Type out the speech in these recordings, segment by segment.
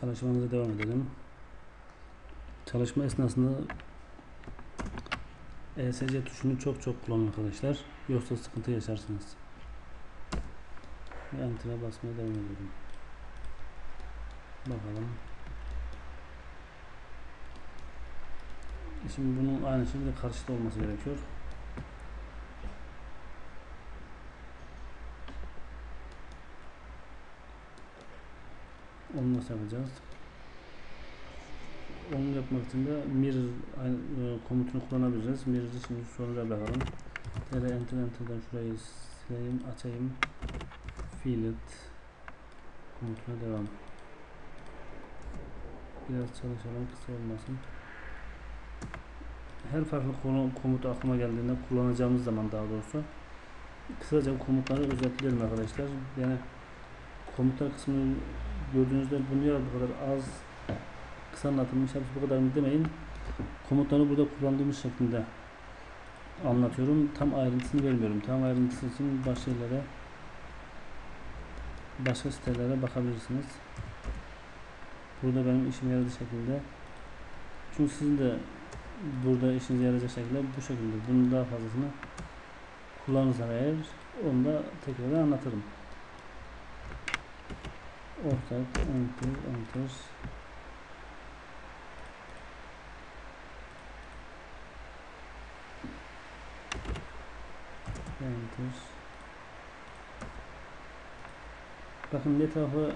Çalışmamıza devam edelim. Çalışma esnasında ESC tuşunu çok çok kullanın arkadaşlar. Yoksa sıkıntı yaşarsınız. Ve Enter'a basmaya devam ediyorum. Bakalım. Şimdi bunun aynı şekilde karşıda olması gerekiyor. Onu nasıl yapacağız? Onu yapmak için de aynı, e, komutunu kullanabiliriz. Mirror'ı şimdi sonuca bakalım. Hele enter enter'dan şurayı sileyim, açayım. Fillet komutuna devam. Biraz çalışalım, kısa olmasın. Her farklı konu, komut aklıma geldiğinde kullanacağımız zaman daha doğrusu kısaca komutları özetliyorum arkadaşlar. Yani komutlar kısmını gördüğünüzde bu niye bu kadar az kısa anlatılmış hepsi bu kadar mı demeyin. Komutları burada kullandığımız şeklinde anlatıyorum. Tam ayrıntısını vermiyorum. Tam ayrıntısı için başka şeylere başka sitelere bakabilirsiniz. Burada benim işime yaradığı şekilde çünkü sizin de burada işinize yarayacak şekilde bu şekilde bunun daha fazlasını kullanırsan eğer onu da tekrar anlatırım. Ortak enter enter enter Bakın ne tarafı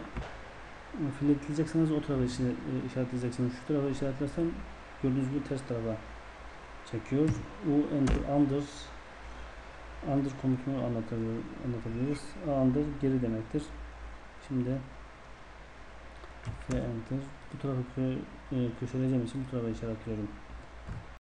filetleyecekseniz o tarafa işaret, işaretleyeceksiniz. Şu tarafa işaretlersem gördüğünüz gibi ters tarafa çekiyor. U enter under under komutunu anlatabilir, anlatabiliriz. Under geri demektir. Şimdi F enter bu tarafa kö, e, köşeleyeceğim için bu tarafa işaretliyorum.